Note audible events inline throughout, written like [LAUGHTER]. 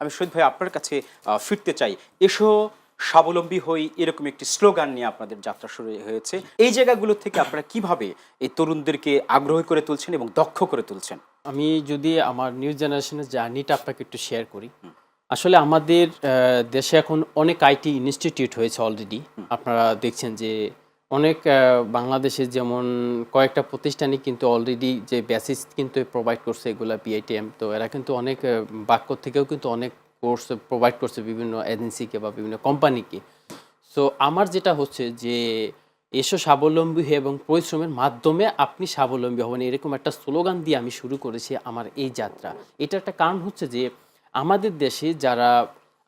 আমি শহীদ ভাই আপনার কাছে ফিরতে চাই। এসো স্বাবলম্বী হই এরকম একটি স্লোগান নিয়ে আপনাদের যাত্রা শুরু হয়েছে। এই জায়গাগুলো থেকে আপনারা কীভাবে এই তরুণদেরকে আগ্রহী করে তুলছেন এবং দক্ষ করে তুলছেন? আমি যদি আমার নিউ জেনারেশনের জার্নিটা আপনাকে একটু শেয়ার করি। আসলে আমাদের দেশে এখন অনেক আইটি ইনস্টিটিউট হয়েছে অলরেডি আপনারা দেখছেন যে অনেক বাংলাদেশে যেমন কয়েকটা প্রতিষ্ঠানই কিন্তু অলরেডি যে বেসিস কিন্তু প্রোভাইড করছে এগুলা বিআইটিএম তো এরা কিন্তু অনেক বাক্য থেকেও কিন্তু অনেক কোর্স প্রোভাইড করছে বিভিন্ন এজেন্সিকে বা বিভিন্ন কোম্পানিকে সো আমার যেটা হচ্ছে যে এসো স্বাবলম্বী হয়ে এবং পরিশ্রমের মাধ্যমে আপনি স্বাবলম্বী হবেন, এরকম একটা স্লোগান দিয়ে আমি শুরু করেছি আমার এই যাত্রা। এটা একটা কারণ হচ্ছে যে আমাদের দেশে যারা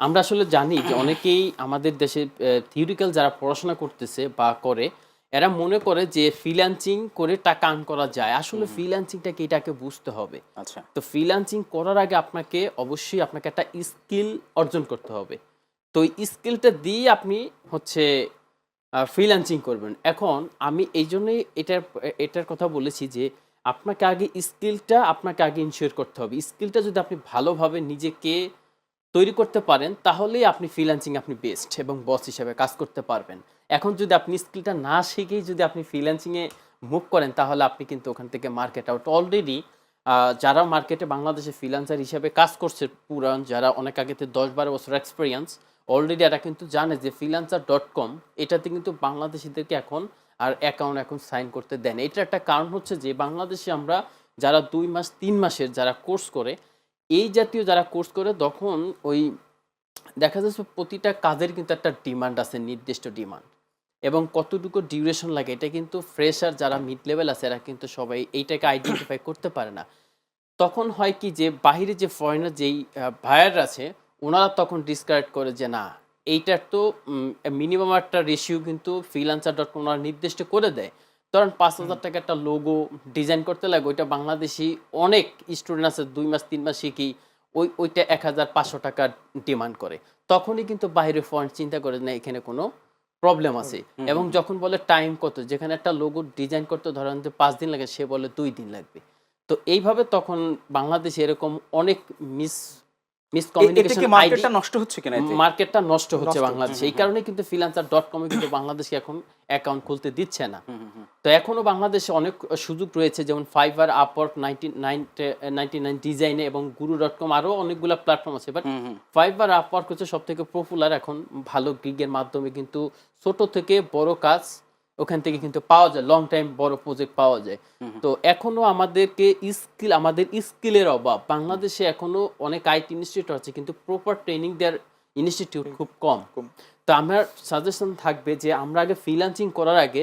আমরা আসলে জানি যে অনেকেই আমাদের দেশে থিওরিক্যাল যারা পড়াশোনা করতেছে বা করে এরা মনে করে যে ফ্রিল্যান্সিং করে টাকা আর্ন করা যায়। আসলে ফ্রিল্যান্সিংটাকে এটাকে বুঝতে হবে। আচ্ছা। তো ফ্রিল্যান্সিং করার আগে আপনাকে অবশ্যই আপনাকে একটা স্কিল অর্জন করতে হবে। তো এই স্কিলটা দিয়ে আপনি হচ্ছে ফ্রিল্যান্সিং করবেন। এখন আমি এই জন্যই এটার এটার কথা বলেছি যে আপনাকে আগে স্কিলটা আপনাকে আগে ইনশিওর করতে হবে। স্কিলটা যদি আপনি ভালোভাবে নিজেকে তৈরি করতে পারেন, তাহলেই আপনি ফ্রিল্যান্সিং আপনি বেস্ট এবং বস হিসেবে কাজ করতে পারবেন। এখন যদি আপনি স্কিলটা না শিখেই যদি আপনি ফ্রিল্যান্সিংয়ে মুভ করেন, তাহলে আপনি কিন্তু ওখান থেকে মার্কেট আউট অলরেডি যারা মার্কেটে বাংলাদেশে ফ্রিল্যান্সার হিসেবে কাজ করছে, পুরান যারা অনেক আগেতে দশ বারো বছর এক্সপিরিয়েন্স অলরেডি এরা কিন্তু জানে যে ফ্রিল্যান্সার ডট কম এটাতে কিন্তু বাংলাদেশিদেরকে এখন আর অ্যাকাউন্ট এখন সাইন করতে দেন এটার একটা কারণ হচ্ছে যে, বাংলাদেশে আমরা যারা দুই মাস, তিন মাসের যারা কোর্স করে এই জাতীয় যারা কোর্স করে তখন ওই দেখা যাচ্ছে প্রতিটা কাজের কিন্তু একটা ডিমান্ড আছে নির্দিষ্ট ডিমান্ড এবং কতটুকু ডিউরেশন লাগে এটা কিন্তু ফ্রেশার যারা মিড লেভেল আছে এরা কিন্তু সবাই এইটাকে আইডেন্টিফাই [CLEARS THROAT] করতে পারে না। তখন হয় কি যে বাইরে যে ফরেনার যেই ভায়ার আছে ওনারা তখন ডিসকারেক্ট করে যে না এইটার তো মিনিমাম একটা রেশিও কিন্তু ফ্রিলান্সার ডট কম ওনারা নির্দিষ্ট করে দেয়। ধরেন পাঁচ হাজার টাকা একটা লোগো ডিজাইন করতে লাগে ওইটা বাংলাদেশি অনেক স্টুডেন্ট আছে দুই মাস তিন মাস শিখি ওই ওইটা এক হাজার পাঁচশো টাকা ডিমান্ড করে। তখনই কিন্তু বাইরে ফরেন চিন্তা করে না এখানে কোনো প্রবলেম আছে। এবং যখন বলে টাইম কত যেখানে একটা লোগো ডিজাইন করতে ধরেন যে পাঁচ দিন লাগে সে বলে দুই দিন লাগবে। তো এইভাবে তখন বাংলাদেশে এরকম অনেক মিস মার্কেটটা নষ্ট হচ্ছে কিনা? মার্কেটটা নষ্ট হচ্ছে বাংলাদেশে। এই কারণে কিন্তু ফ্রিল্যান্সার ডট কমে কিন্তু বাংলাদেশে এখন অ্যাকাউন্ট খুলতে দিচ্ছে না। তো এখনও বাংলাদেশে অনেক সুযোগ রয়েছে যেমন Fiverr Upwork ninety nine ninety nine ডিজাইনে এবং গুরু ডট কম আরও অনেকগুলো প্ল্যাটফর্ম আছে বাট। ফাইবার আপওয়ার্ক হচ্ছে সব থেকে পপুলার এখন ভালো গিগের মাধ্যমে কিন্তু ছোট থেকে বড় কাজ ওখান থেকে কিন্তু পাওয়া যায় লং টাইম বড় প্রজেক্ট পাওয়া যায়। তো এখনও আমাদেরকে স্কিল আমাদের স্কিলের অভাব। বাংলাদেশে এখনও অনেক আইটি ইনস্টিটিউট আছে কিন্তু প্রপার ট্রেনিং দেওয়ার ইনস্টিটিউট খুব কম। তো আমার সাজেশন থাকবে যে আমরা আগে ফ্রিল্যান্সিং করার আগে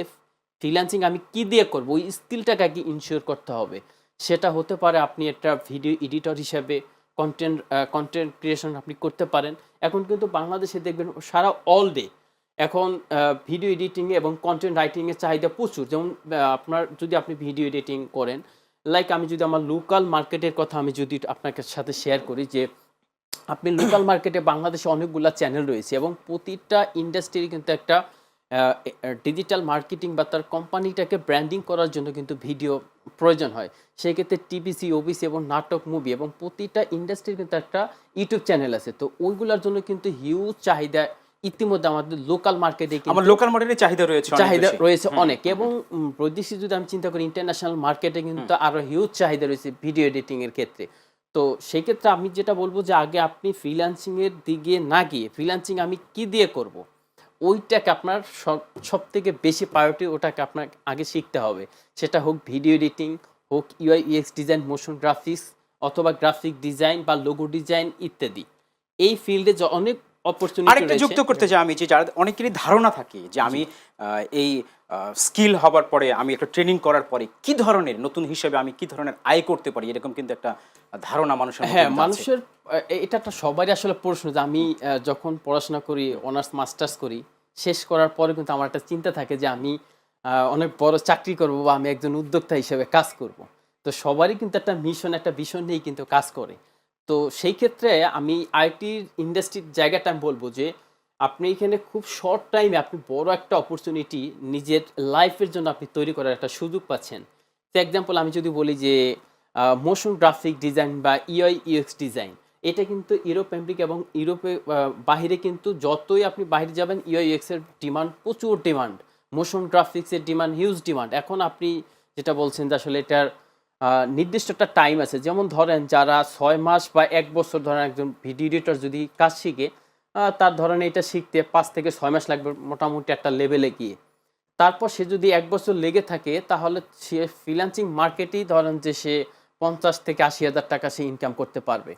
ফ্রিল্যান্সিং আমি কি দিয়ে করব? ওই স্কিলটাকে আগে ইনশিওর করতে হবে। সেটা হতে পারে আপনি একটা ভিডিও এডিটর হিসাবে কন্টেন্ট কন্টেন্ট ক্রিয়েশন আপনি করতে পারেন। এখন কিন্তু বাংলাদেশে দেখবেন সারা অল ডে এখন ভিডিও এডিটিংয়ে এবং কন্টেন্ট রাইটিংয়ের চাহিদা প্রচুর। যেমন আপনার যদি আপনি ভিডিও এডিটিং করেন লাইক আমি যদি আমার লোকাল মার্কেটের কথা আমি যদি আপনার সাথে শেয়ার করি যে, আপনি লোকাল মার্কেটে বাংলাদেশে অনেকগুলো চ্যানেল রয়েছে এবং প্রতিটা ইন্ডাস্ট্রির কিন্তু একটা ডিজিটাল মার্কেটিং বা তার কোম্পানিটাকে ব্র্যান্ডিং করার জন্য কিন্তু ভিডিও প্রয়োজন হয়। সেই ক্ষেত্রে টিভিসি ওবিসি এবং নাটক মুভি এবং প্রতিটা ইন্ডাস্ট্রির কিন্তু একটা ইউটিউব চ্যানেল আছে। তো ওইগুলোর জন্য কিন্তু হিউজ চাহিদা ইতিমধ্যে আমাদের লোকাল মার্কেটে আমার লোকাল মডেলের চাহিদা রয়েছে চাহিদা রয়েছে অনেক এবং বৈদেশিক যদি আমি চিন্তা করি ইন্টারন্যাশনাল মার্কেটে কিন্তু আরও হিউজ চাহিদা রয়েছে ভিডিও এডিটিং এর ক্ষেত্রে। তো সেই ক্ষেত্রে আমি যেটা বলব যে আগে আপনি ফ্রিল্যান্সিং এর দিকে না গিয়ে ফ্রিল্যান্সিং আমি কি দিয়ে করব? ওইটাকে আপনার সব সব থেকে বেশি প্রায়োরিটি ওটাকে আপনার আগে শিখতে হবে। সেটা হোক ভিডিও এডিটিং হোক UI UX design motion graphics অথবা গ্রাফিক ডিজাইন বা লোগো ডিজাইন ইত্যাদি। এই ফিল্ডে অনেক অপরচুনিটি আরেকটা যুক্ত করতে চাই আমি যে যারা অনেকেরই ধারণা থাকে যে আমি এই স্কিল হবার পরে আমি একটা ট্রেনিং করার পরে কি ধরনের নতুন হিসেবে আমি কি ধরনের আয় করতে পারি এরকম কিন্তু একটা ধারণা মানুষের হ্যাঁ মানুষের এটা একটা সবারই আসলে প্রশ্ন যে আমি যখন পড়াশোনা করি অনার্স মাস্টার্স করি শেষ করার পরে কিন্তু আমার একটা চিন্তা থাকে যে আমি অনেক বড় চাকরি করব বা আমি একজন উদ্যোক্তা হিসেবে কাজ করব। তো সবারই কিন্তু একটা মিশন একটা ভিশন নিয়েই কিন্তু কাজ করে। তো সেই ক্ষেত্রে আমি আইটি ইন্ডাস্ট্রির জায়গাটা আমি বলব যে, আপনি এখানে খুব শর্ট টাইমে আপনি বড় একটা অপরচুনিটি নিজের লাইফের জন্য আপনি তৈরি করার একটা সুযোগ পাচ্ছেন। তো এক্সাম্পল আমি যদি বলি যে মোশন গ্রাফিক ডিজাইন বা ইউআই ইউএক্স ডিজাইন এটা কিন্তু ইউরোপ আমেরিকা এবং ইউরোপে বাহিরে কিন্তু যতই আপনি বাইরে যাবেন ইউএক্স এর ডিমান্ড প্রচুর ডিমান্ড মোশন গ্রাফিক্সের ডিমান্ড হিউজ ডিমান্ড এখন আপনি যেটা বলছেন যে আসলে এটার নির্দিষ্ট একটা টাইম আছে। যেমন ধরেন যারা ছয় মাস বা এক বছর ধরেন একজন ভিডিও এডিটর যদি কাজ শিখে তার ধরেন এটা শিখতে পাঁচ থেকে ছয় মাস লাগবে মোটামুটি একটা লেভেলে গিয়ে। তারপর সে যদি এক বছর লেগে থাকে, তাহলে সে ফ্রিল্যান্সিং মার্কেটেই ধরেন যে সে পঞ্চাশ থেকে আশি হাজার টাকা সে ইনকাম করতে পারবে।